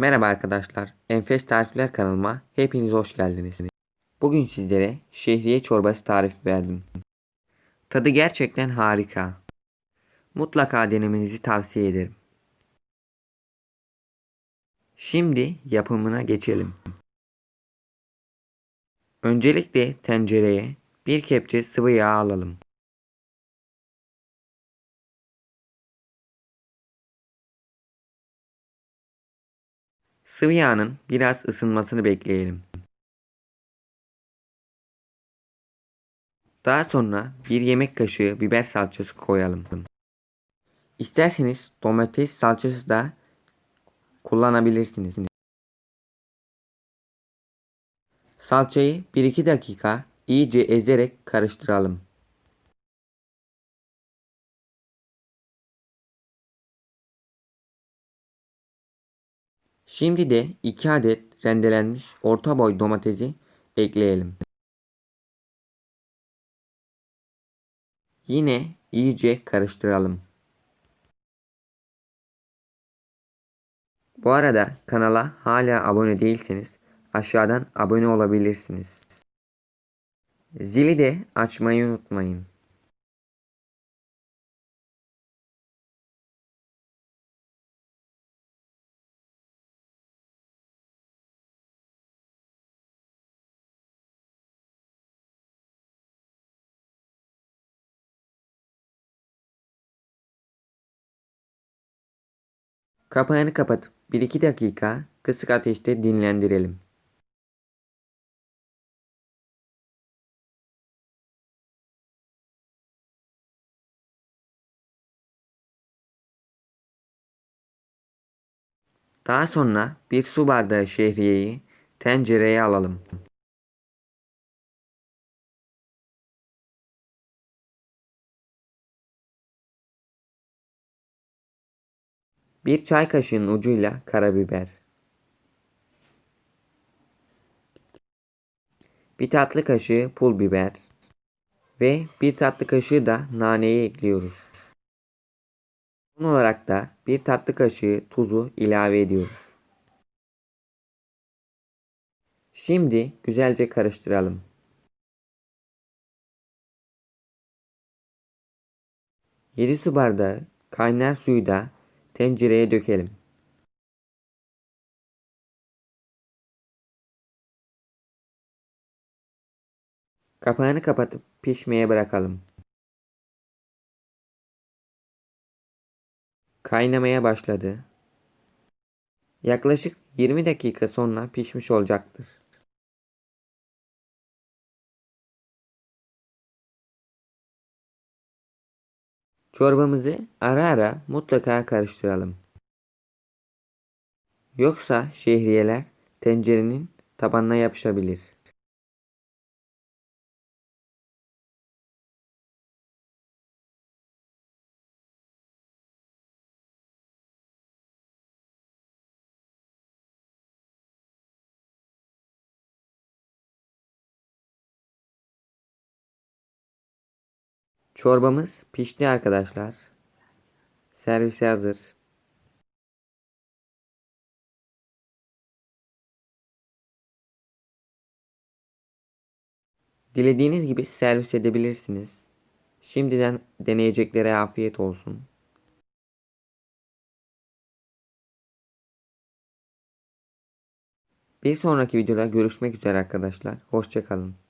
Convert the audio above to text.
Merhaba arkadaşlar. Enfes Tarifler kanalıma hepiniz hoş geldiniz. Bugün sizlere şehriye çorbası tarifi verdim. Tadı gerçekten harika. Mutlaka denemenizi tavsiye ederim. Şimdi yapımına geçelim. Öncelikle tencereye bir kepçe sıvı yağ alalım. Sıvı yağın biraz ısınmasını bekleyelim. Daha sonra bir yemek kaşığı biber salçası koyalım. İsterseniz domates salçası da kullanabilirsiniz. Salçayı 1-2 dakika iyice ezerek karıştıralım. Şimdi de 2 adet rendelenmiş orta boy domatesi ekleyelim. Yine iyice karıştıralım. Bu arada kanala hala abone değilseniz aşağıdan abone olabilirsiniz. Zili de açmayı unutmayın. Kapağını kapatıp 1-2 dakika kısık ateşte dinlendirelim. Daha sonra bir su bardağı şehriyeyi tencereye alalım. Bir çay kaşığının ucuyla karabiber. Bir tatlı kaşığı pul biber ve bir tatlı kaşığı da naneyi ekliyoruz. Son olarak da bir tatlı kaşığı tuzu ilave ediyoruz. Şimdi güzelce karıştıralım. Yedi su bardağı kaynar suyu da tencereye dökelim. Kapağını kapatıp pişmeye bırakalım. Kaynamaya başladı. Yaklaşık 20 dakika sonra pişmiş olacaktır. Çorbamızı ara ara mutlaka karıştıralım. Yoksa şehriyeler tencerenin tabanına yapışabilir. Çorbamız pişti arkadaşlar. Servise hazır. Dilediğiniz gibi servis edebilirsiniz. Şimdiden deneyeceklere afiyet olsun. Bir sonraki videoda görüşmek üzere arkadaşlar. Hoşçakalın.